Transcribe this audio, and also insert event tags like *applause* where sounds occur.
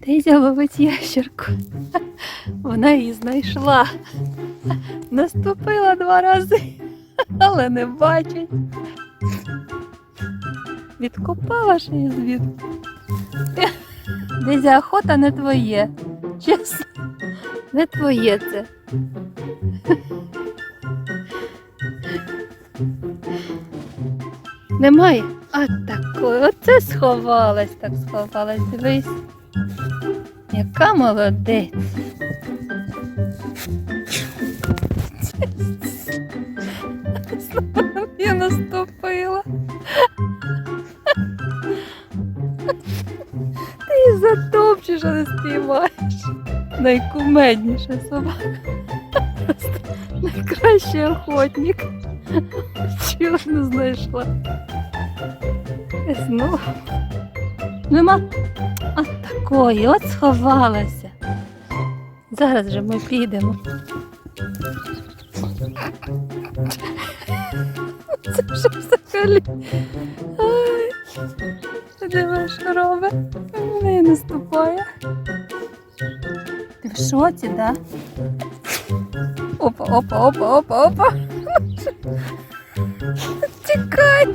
Тезя ловить ящерку. Вона її знайшла. Наступила два рази, але не бачить. Відкопала ж її звідки. Дезя охота не твоє. Чесно, не твоє це. Немає? А такої, оце сховалась, так сховалась. Дивись. Яка молодець. *laughs* Я наступила. *laughs* Ти її затопчеш, а не спіймаєш. Найкумедніша собака. *laughs* Найкращий охотник. *laughs* Чого не знайшла. Знову. Нема. От такої, от сховалася. Зараз же ми підемо. *laughs* Це вже взагалі. Ай. Диви, що робить? Не наступає. Ти в шоці, да? Опа, опа, опа, опа, опа. Тікай.